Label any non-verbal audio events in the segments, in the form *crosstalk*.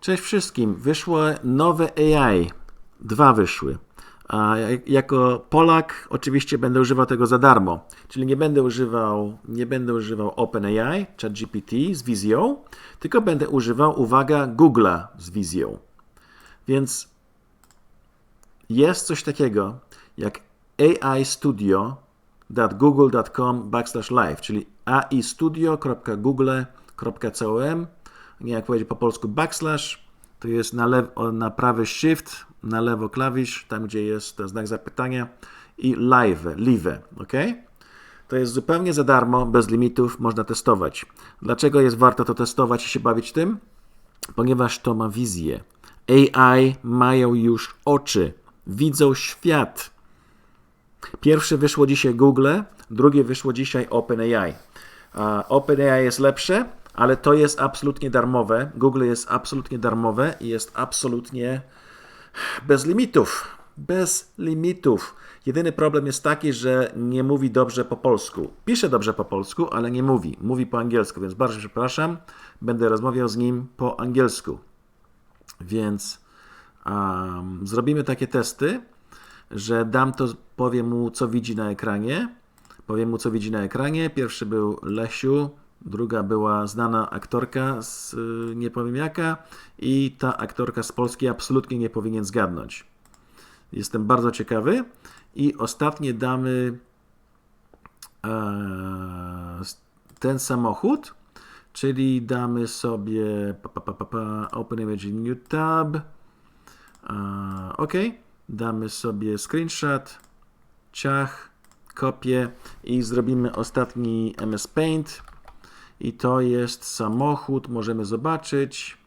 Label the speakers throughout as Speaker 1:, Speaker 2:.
Speaker 1: Cześć wszystkim. Wyszło nowe AI. Dwa wyszły. A jak- jako Polak oczywiście będę używał tego za darmo. Czyli nie będę używał, nie będę używał OpenAI, ChatGPT z wizją, tylko będę używał, uwaga, Google'a z wizją. Więc jest coś takiego jak AI Studio.google.com backslash live, czyli aistudio.google.com nie jak powiedzieć po polsku backslash, to jest na, lew, o, na prawy shift, na lewo klawisz, tam gdzie jest ten znak zapytania i live, live, ok? To jest zupełnie za darmo, bez limitów, można testować. Dlaczego jest warto to testować i się bawić tym? Ponieważ to ma wizję. AI mają już oczy, widzą świat. Pierwsze wyszło dzisiaj Google, drugie wyszło dzisiaj OpenAI. OpenAI jest lepsze, ale to jest absolutnie darmowe. Google jest absolutnie darmowe i jest absolutnie bez limitów. Bez limitów. Jedyny problem jest taki, że nie mówi dobrze po polsku. Pisze dobrze po polsku, ale nie mówi. Mówi po angielsku, więc bardzo przepraszam. Będę rozmawiał z nim po angielsku. Więc um, zrobimy takie testy, że dam to, powiem mu, co widzi na ekranie. Powiem mu, co widzi na ekranie. Pierwszy był Lesiu, druga była znana aktorka z y, nie powiem jaka i ta aktorka z Polski absolutnie nie powinien zgadnąć. Jestem bardzo ciekawy. I ostatnie damy e, ten samochód, czyli damy sobie pa, pa, pa, Open Image in New Tab. E, OK. Damy sobie screenshot, ciach, kopię i zrobimy ostatni MS Paint. I to jest samochód, możemy zobaczyć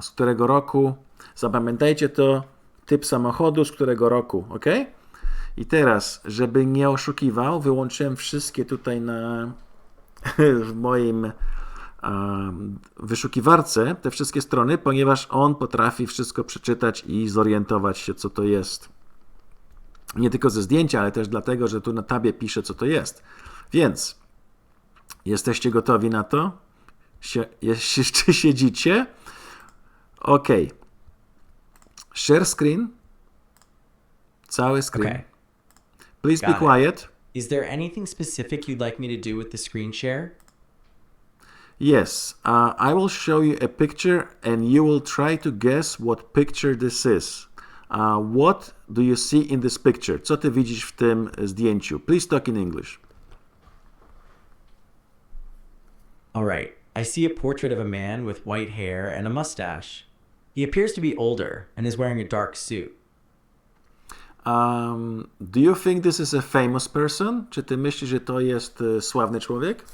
Speaker 1: z którego roku. Zapamiętajcie to, typ samochodu, z którego roku, ok? I teraz, żeby nie oszukiwał, wyłączyłem wszystkie tutaj na *laughs* w moim wyszukiwarce, te wszystkie strony, ponieważ on potrafi wszystko przeczytać i zorientować się, co to jest. Nie tylko ze zdjęcia, ale też dlatego, że tu na tabie pisze, co to jest. Więc jesteście gotowi na to? Sie, jeszcze *laughs* siedzicie? OK. Share screen. Cały screen.
Speaker 2: Okay.
Speaker 1: Please
Speaker 2: Got
Speaker 1: be
Speaker 2: it.
Speaker 1: quiet.
Speaker 2: Is there anything specific you'd like me to do with the screen share?
Speaker 1: Yes, uh, I will show you a picture and you will try to guess what picture this is. Uh, what do you see in this picture? Co ty widzisz w tym zdjęciu? Please talk in English.
Speaker 2: All right. I see a portrait of a man with white hair and a mustache. He appears to be older and is wearing a dark suit.
Speaker 1: Um, do you think this is a famous person? Czy ty myślisz, że to jest sławny człowiek?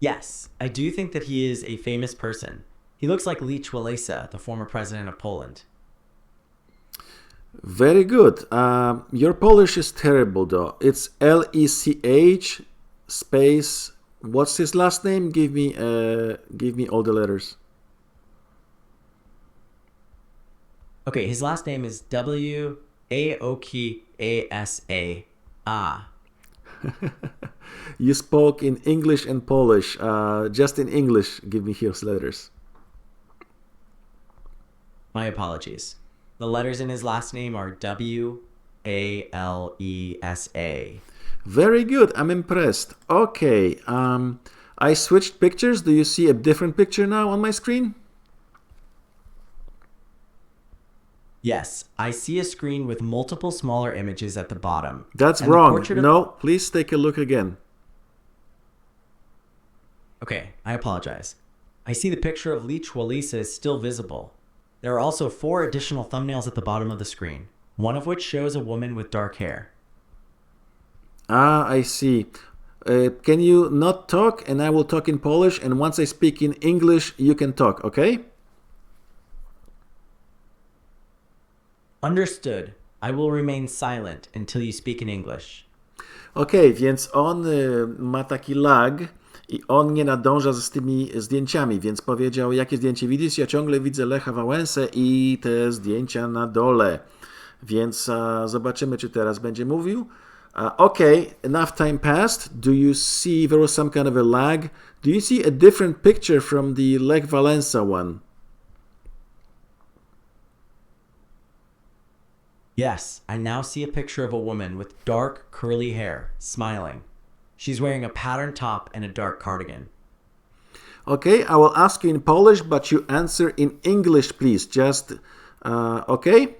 Speaker 2: Yes, I do think that he is a famous person. He looks like Lech Walesa, the former president of Poland.
Speaker 1: Very good. Um, your Polish is terrible though. It's L E C H space. What's his last name? Give me uh, give me all the letters.
Speaker 2: Okay, his last name is W A O K A S A. Ah. *laughs*
Speaker 1: You spoke in English and Polish. Uh, just in English, give me his letters.
Speaker 2: My apologies. The letters in his last name are W A L E S A.
Speaker 1: Very good. I'm impressed. Okay. Um, I switched pictures. Do you see a different picture now on my screen?
Speaker 2: Yes, I see a screen with multiple smaller images at the bottom.
Speaker 1: That's
Speaker 2: And
Speaker 1: wrong.
Speaker 2: of-
Speaker 1: No, please take a look again.
Speaker 2: Okay, I apologize. I see the picture of Lech Walesa is still visible. There are also four additional thumbnails at the bottom of the screen, one of which shows a woman with dark hair.
Speaker 1: Ah, I see. Uh, can you not talk and I will talk in Polish and once I speak in English you can talk, okay?
Speaker 2: Understood. I will remain silent until you speak in English.
Speaker 1: Okej, więc on y, ma taki lag i on nie nadąża z tymi zdjęciami, więc powiedział, jakie zdjęcie widzisz? Ja ciągle widzę Lecha Wałęsę i te zdjęcia na dole. Więc a, zobaczymy, czy teraz będzie mówił. Uh, okay, enough time passed. Do you see there was some kind of a lag? Do you see a different picture from the Lech Valenza one?
Speaker 2: Yes, I now see a picture of a woman with dark, curly hair, smiling. She's wearing a patterned top and a dark cardigan.
Speaker 1: Okay, I will ask you in Polish, but you answer in English, please. Just, uh, okay?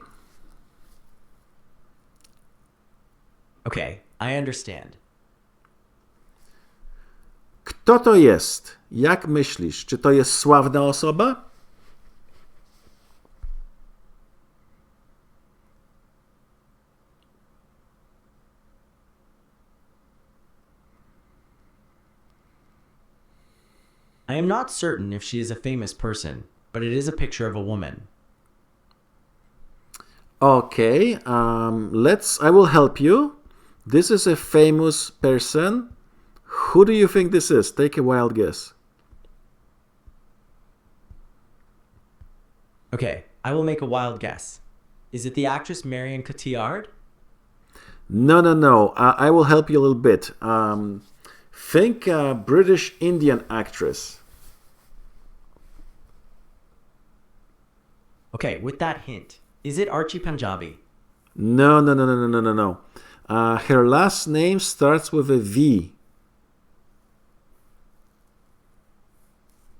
Speaker 2: Okay, I understand.
Speaker 1: Kto to jest? Jak myślisz? Czy to jest sławna osoba?
Speaker 2: I am not certain if she is a famous person, but it is a picture of a woman.
Speaker 1: Okay, um, let's. I will help you. This is a famous person. Who do you think this is? Take a wild guess.
Speaker 2: Okay, I will make a wild guess. Is it the actress Marion Cotillard?
Speaker 1: No, no, no. Uh, I will help you a little bit. Um, think uh, British Indian actress.
Speaker 2: Okay, with that hint, is it Archie Panjabi?
Speaker 1: No, no, no, no, no, no, no, no. Uh, her last name starts with a V.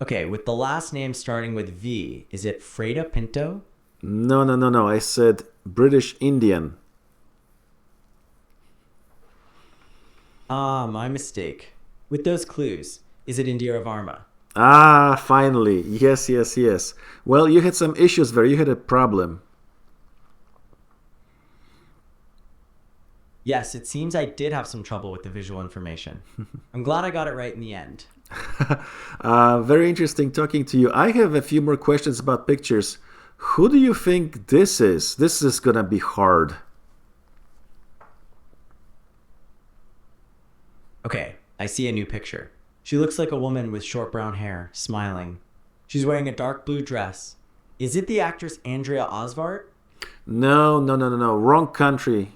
Speaker 2: Okay, with the last name starting with V, is it Freda Pinto?
Speaker 1: No, no, no, no. I said British Indian.
Speaker 2: Ah, my mistake. With those clues, is it Indira Varma?
Speaker 1: Ah, finally. Yes, yes, yes. Well, you had some issues there. You had a problem.
Speaker 2: Yes, it seems I did have some trouble with the visual information. I'm glad I got it right in the end. *laughs*
Speaker 1: Uh, very interesting talking to you. I have a few more questions about pictures. Who do you think this is? This is gonna be hard.
Speaker 2: Okay, I see a new picture. She looks like a woman with short brown hair, smiling. She's wearing a dark blue dress. Is it the actress Andrea Osvart?
Speaker 1: No, no, no, no, no. Wrong country.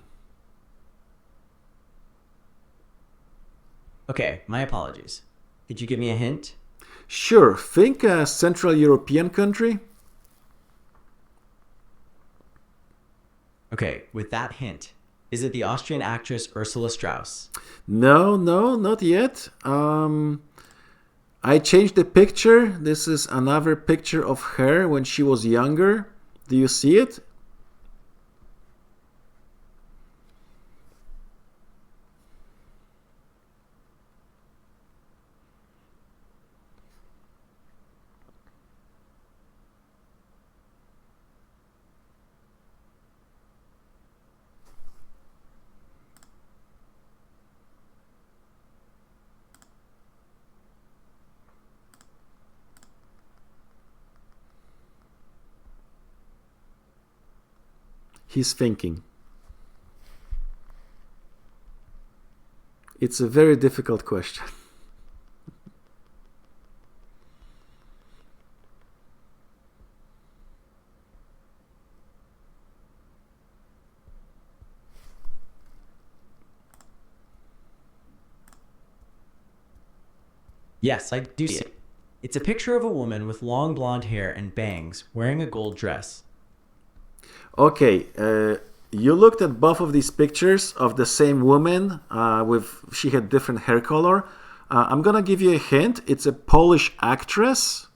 Speaker 2: Okay, my apologies. Could you give me a hint?
Speaker 1: Sure. Think a Central European country.
Speaker 2: Okay, with that hint, is it the Austrian actress Ursula Strauss?
Speaker 1: No, no, not yet. Um, I changed the picture. This is another picture of her when she was younger. Do you see it? He's thinking. It's a very difficult question. *laughs*
Speaker 2: Yes, I do see it. It's a picture of a woman with long blonde hair and bangs wearing a gold dress.
Speaker 1: Okay, uh, you looked at both of these pictures of the same woman uh, with she had different hair color. Uh, I'm gonna give you a hint. It's a Polish actress.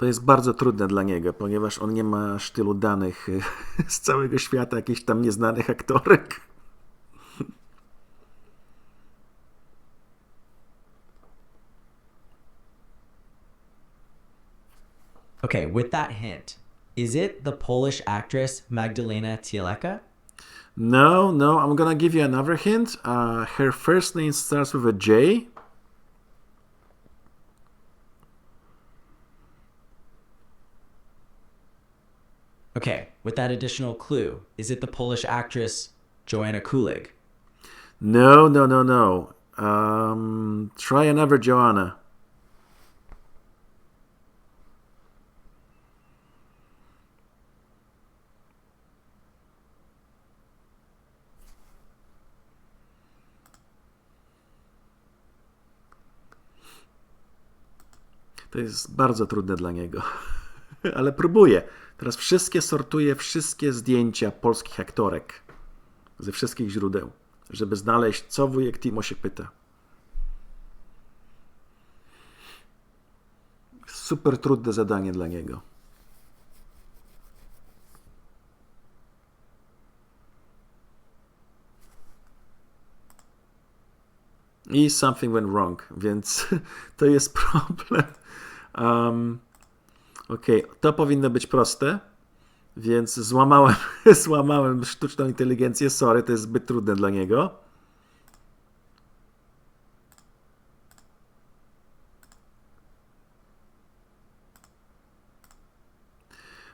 Speaker 1: To jest bardzo trudne dla niego, ponieważ on nie ma sztylu danych y, z całego świata, jakichś tam nieznanych aktorek.
Speaker 2: Okay, with that hint, is it the Polish actress Magdalena Tieleka?
Speaker 1: No, no, I'm gonna give you another hint. Uh, her first name starts with a J.
Speaker 2: Okay, with that additional clue. Is it the Polish actress Joanna Kulig?
Speaker 1: No, no, no, no. Um, try another Joanna. To jest bardzo trudne dla niego. *laughs* Ale próbuję. Teraz wszystkie sortuję, wszystkie zdjęcia polskich aktorek ze wszystkich źródeł, żeby znaleźć, co wujek Timo się pyta. Super trudne zadanie dla niego. I something went wrong, więc *laughs* to jest problem. Um, Okej, to powinno być proste, więc złamałem, *laughs* złamałem sztuczną inteligencję. Sorry, to jest zbyt trudne dla niego.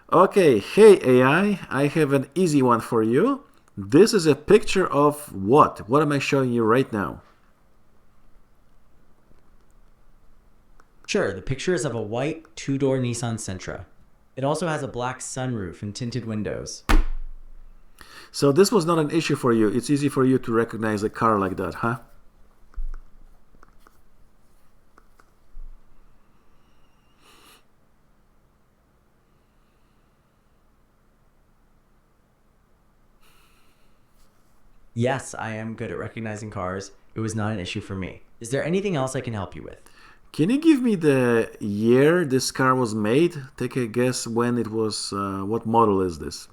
Speaker 1: Okay, hey AI, I have an easy one for you. This is a picture of what? What am I showing you right now?
Speaker 2: Sure, the picture is of a white two door Nissan Sentra. It also has a black sunroof and tinted windows.
Speaker 1: So this was not an issue for you. It's easy for you to recognize a car like that, huh?
Speaker 2: Yes, I am good at recognizing cars. It was not an issue for me. Is there anything else I can help you with?
Speaker 1: Can you give me the year this car was made? Take a guess when it was. Uh, what model is this?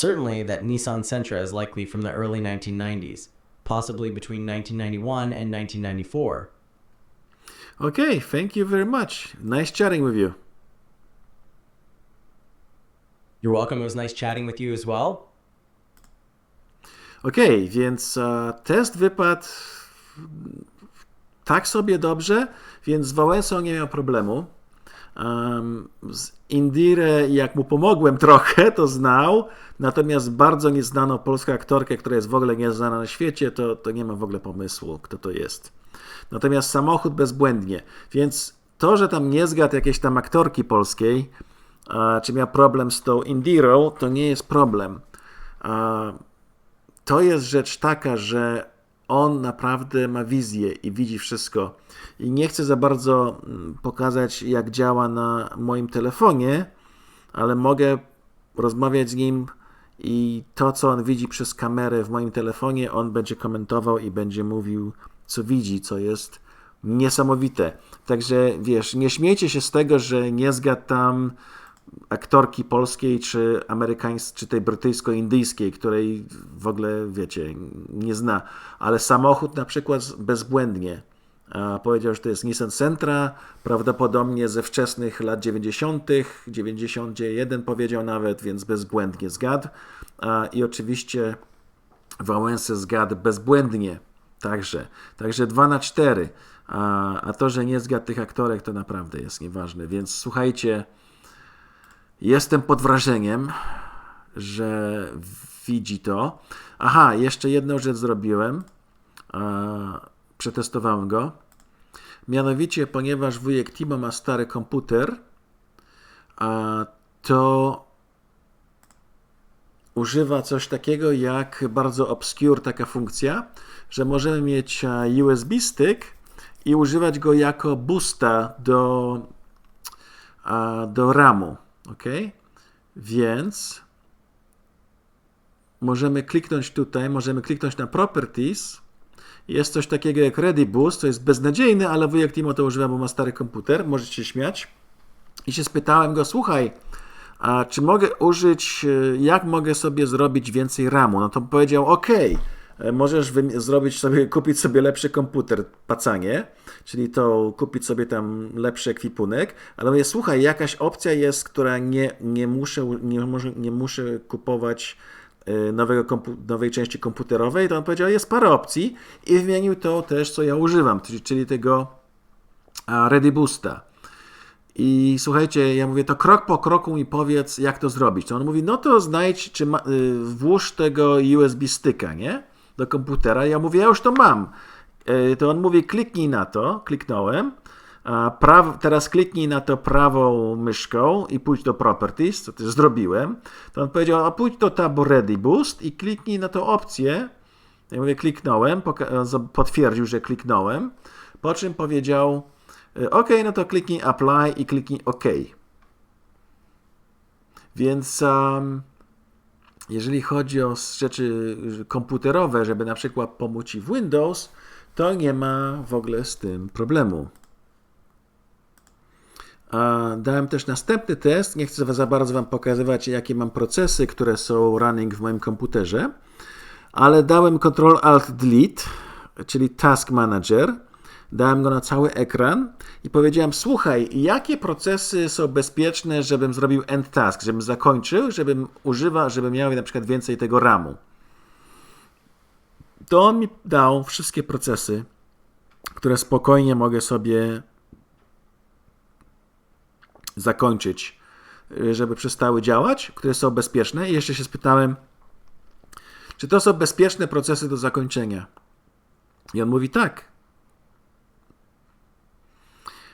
Speaker 2: Certainly, that Nissan Sentra is likely from the early 1990s, possibly between 1991 and 1994.
Speaker 1: Okay, thank you very much. Nice chatting with you.
Speaker 2: You're welcome. It was nice chatting with you as well.
Speaker 1: Okej, więc e, test wypadł tak sobie dobrze, więc z Wałęsą nie miał problemu. Um, z Indirę, jak mu pomogłem *laughs* trochę, to znał, natomiast bardzo nieznaną polską aktorkę, która jest w ogóle nieznana na świecie, to, to nie ma w ogóle pomysłu, kto to jest. Natomiast samochód bezbłędnie, więc to, że tam nie zgadł jakiejś tam aktorki polskiej, czy miał problem z tą Indirą, to nie jest problem. To jest rzecz taka, że on naprawdę ma wizję i widzi wszystko. I nie chcę za bardzo mm, pokazać, jak działa na moim telefonie, ale mogę rozmawiać z nim i to, co on widzi przez kamerę w moim telefonie, on będzie komentował i będzie mówił, co widzi, co jest niesamowite. Także wiesz, nie śmiejcie się z tego, że nie zgadł tam aktorki polskiej, czy amerykańskiej, czy tej brytyjsko-indyjskiej, której w ogóle, wiecie, nie zna. Ale samochód na przykład bezbłędnie a powiedział, że to jest Nissan Sentra, prawdopodobnie ze wczesnych lat 90., 91 powiedział nawet, więc bezbłędnie zgadł. I oczywiście Wałęsę zgadł bezbłędnie także. Także 2 na 4. A, a to, że nie zgadł tych aktorek, to naprawdę jest nieważne. Więc słuchajcie, Jestem pod wrażeniem, że widzi to. Aha, jeszcze jedną rzecz zrobiłem. Przetestowałem go. Mianowicie, ponieważ wujek Timo ma stary komputer, to używa coś takiego jak bardzo obscure taka funkcja, że możemy mieć USB stick i używać go jako boosta do, do RAMu. OK? Więc możemy kliknąć tutaj, możemy kliknąć na Properties. Jest coś takiego jak Ready Boost, to jest beznadziejne, ale wujek Timo to używa, bo ma stary komputer, możecie się śmiać. I się spytałem go, słuchaj, a czy mogę użyć, e, jak mogę sobie zrobić więcej RAMu? No to powiedział, OK, możesz wy- zrobić sobie, kupić sobie lepszy komputer, pacanie, czyli to kupić sobie tam lepszy ekwipunek, ale mówię, słuchaj, jakaś opcja jest, która nie, nie, muszę, nie, może, nie muszę kupować y, nowego nowej części komputerowej, to on powiedział, jest parę opcji i wymienił to też, co ja używam, czyli, tego Ready Boosta. I słuchajcie, ja mówię, to krok po kroku mi powiedz, jak to zrobić. To on mówi, no to znajdź, czy ma, y, włóż tego USB sticka, nie? Do komputera. Ja mówię, ja już to mam. Y, to on mówi, kliknij na to. Kliknąłem. Praw, teraz kliknij na to prawą myszką i pójdź do Properties, co też zrobiłem. To on powiedział, a pójdź do tabu Ready Boost i kliknij na tą opcję. Ja mówię, kliknąłem, potwierdził, że kliknąłem. Po czym powiedział, y, OK, no to kliknij Apply i kliknij OK. Więc um, jeżeli chodzi o rzeczy komputerowe, żeby na przykład pomóc Ci w Windows, to nie ma w ogóle z tym problemu. A Dałem też następny test. Nie chcę za bardzo Wam pokazywać, jakie mam procesy, które są running w moim komputerze, ale dałem Ctrl Alt Delete, czyli Task Manager. Dałem go na cały ekran i powiedziałem: Słuchaj, jakie procesy są bezpieczne, żebym zrobił end task, żebym zakończył, żebym używał, żebym miał na przykład więcej tego RAMu. To on mi dał wszystkie procesy, które spokojnie mogę sobie zakończyć, żeby przestały działać, które są bezpieczne. I jeszcze się spytałem, czy to są bezpieczne procesy do zakończenia. I on mówi tak.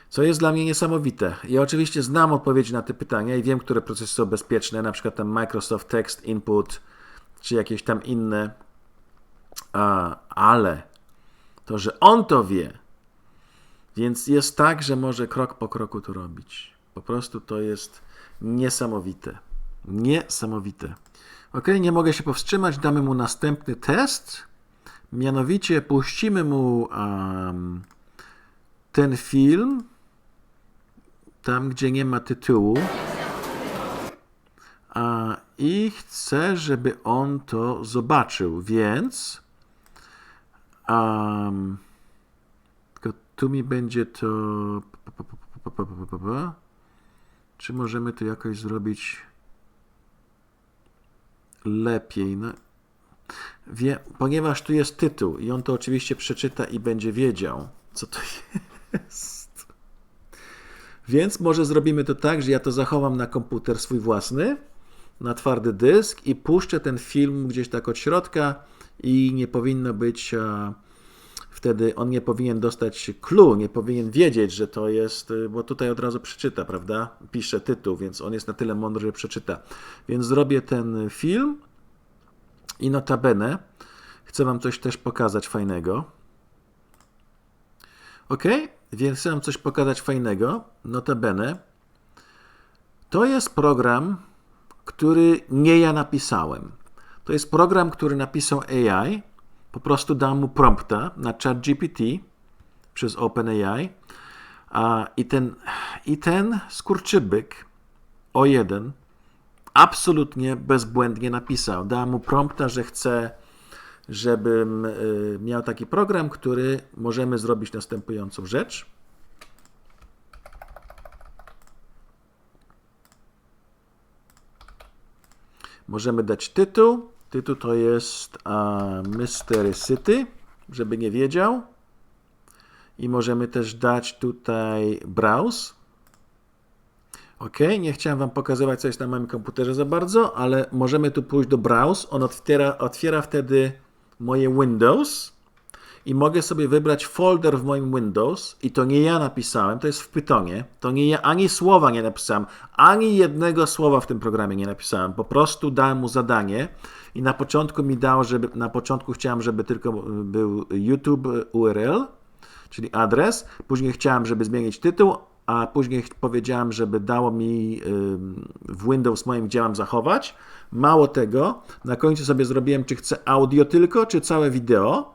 Speaker 1: Co jest dla mnie niesamowite. Ja oczywiście znam odpowiedzi na te pytania i wiem, które procesy są bezpieczne, na przykład tam Microsoft Text Input, czy jakieś tam inne, ale to, że on to wie, więc jest tak, że może krok po kroku to robić. Po prostu to jest niesamowite. Niesamowite. Ok, nie mogę się powstrzymać, damy mu następny test. Mianowicie puścimy mu um, ten film, tam gdzie nie ma tytułu. A, I chcę, żeby on to zobaczył, więc. Um, tylko tu mi będzie to. Czy możemy to jakoś zrobić lepiej? No, wie, ponieważ tu jest tytuł i on to oczywiście przeczyta i będzie wiedział, co to *laughs* jest. Więc może zrobimy to tak, że ja to zachowam na komputer swój własny, na twardy dysk i puszczę ten film gdzieś tak od środka i nie powinno być. A, wtedy on nie powinien dostać clue, nie powinien wiedzieć, że to jest, y, bo tutaj od razu przeczyta, prawda? Pisze tytuł, więc on jest na tyle mądry, że przeczyta. Więc zrobię ten film i notabene chcę Wam coś też pokazać fajnego. Ok, więc chcę Wam coś pokazać fajnego. Notabene to jest program, który nie ja napisałem. To jest program, który napisał AI. Po prostu dam mu prompta na ChatGPT przez OpenAI. A, i, ten, I ten skurczybyk O1 absolutnie bezbłędnie napisał. Dałem mu prompta, że chce, żebym y, miał taki program, który możemy zrobić następującą rzecz. Możemy dać tytuł. Tytuł to jest Mystery City, żeby nie wiedział. I możemy też dać tutaj browse. Ok, nie chciałem Wam pokazywać, co jest na moim komputerze za bardzo, ale możemy tu pójść do browse. On otwiera, otwiera wtedy moje Windows i mogę sobie wybrać folder w moim Windows i to nie ja napisałem, to jest w Pythonie. To nie ja ani słowa nie napisałem, ani jednego słowa w tym programie nie napisałem. Po prostu dałem mu zadanie i na początku mi dał, żeby na początku chciałem, żeby tylko był YouTube URL, czyli adres. Później chciałem, żeby zmienić tytuł, a później powiedziałem, żeby dało mi w Windows moim, gdzie mam zachować. Mało tego, na końcu sobie zrobiłem, czy chcę audio tylko, czy całe wideo.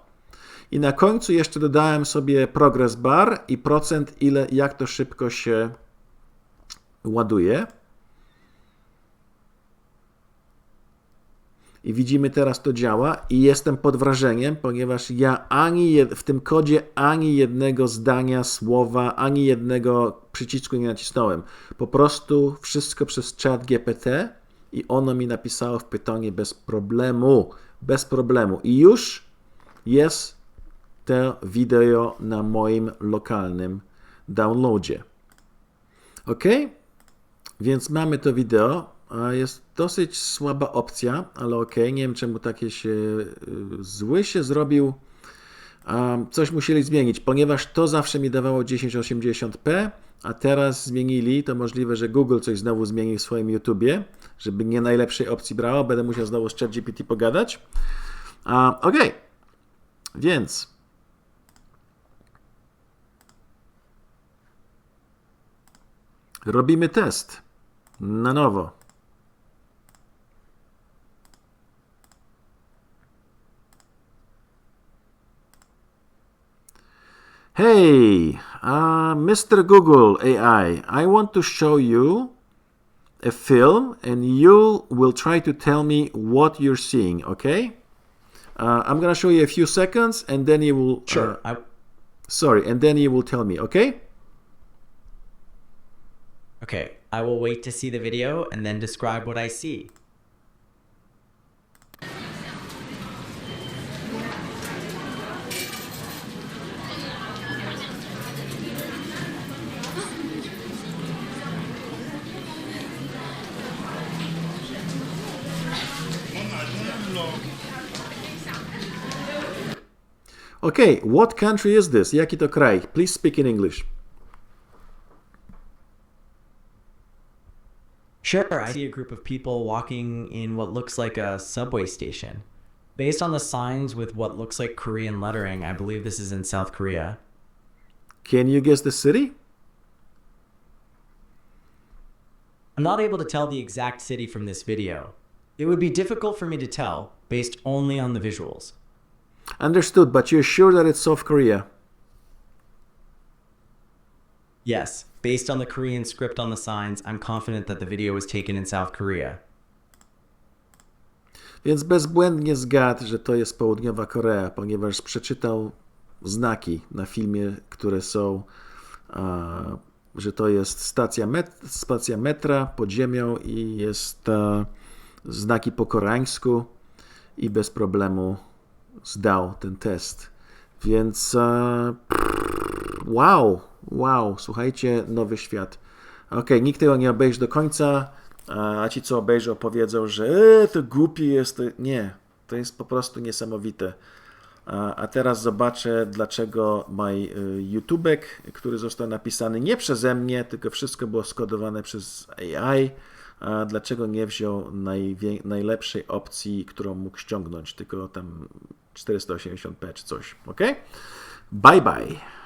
Speaker 1: I na końcu jeszcze dodałem sobie progress bar i procent, ile, jak to szybko się ładuje. I widzimy teraz to działa i jestem pod wrażeniem, ponieważ ja ani w tym kodzie ani jednego zdania, słowa, ani jednego przycisku nie nacisnąłem. Po prostu wszystko przez chat GPT i ono mi napisało w pytanie bez problemu, bez problemu. I już jest to wideo na moim lokalnym downloadzie. Ok? Więc mamy to wideo. A Jest dosyć słaba opcja, ale ok. Nie wiem czemu takie się y, zły się zrobił. Coś musieli zmienić, ponieważ to zawsze mi dawało 1080p, a teraz zmienili, to możliwe, że Google coś znowu zmienił w swoim YouTubie, żeby nie najlepszej opcji brało, będę musiał znowu z ChatGPT pogadać. Ok, więc robimy test na nowo. Hey, uh, Mr. Google AI, I want to show you a film and you will try to tell me what you're seeing, okay? Uh, I'm gonna show you a few seconds and then you will. uh,
Speaker 2: I,
Speaker 1: sorry, and then you will tell me, okay?
Speaker 2: okay, I will wait to see the video and then describe what I see.
Speaker 1: Okay, what country is this? Jaki to kraj? Please speak in English.
Speaker 2: Sure, I see a group of people walking in what looks like a subway station. Based on the signs with what looks like Korean lettering, I believe this is in South Korea.
Speaker 1: Can you guess the city?
Speaker 2: I'm not able to tell the exact city from this video. It would be difficult for me to tell based only on the visuals.
Speaker 1: Understood, but you're sure that it's South Korea?
Speaker 2: Yes, based on the Korean script on the signs, I'm confident that the video was taken in South Korea.
Speaker 1: Więc bezbłędnie zgadł, że to jest południowa Korea, ponieważ przeczytał znaki na filmie, które są, e, że to jest stacja, met, stacja metra pod ziemią i jest e, znaki po koreańsku i bez problemu zdał ten test. Więc e, wow, wow, słuchajcie, nowy świat. Okej, nikt tego nie obejrzy do końca, a ci, co obejrzą, powiedzą, że e, to głupi jest. Nie, to jest po prostu niesamowite. A, teraz zobaczę, dlaczego mój y, YouTubek, który został napisany nie przeze mnie, tylko wszystko było skodowane przez AI, dlaczego nie wziął najlepszej opcji, którą mógł ściągnąć, tylko tam 480p czy coś. Ok? Bye bye.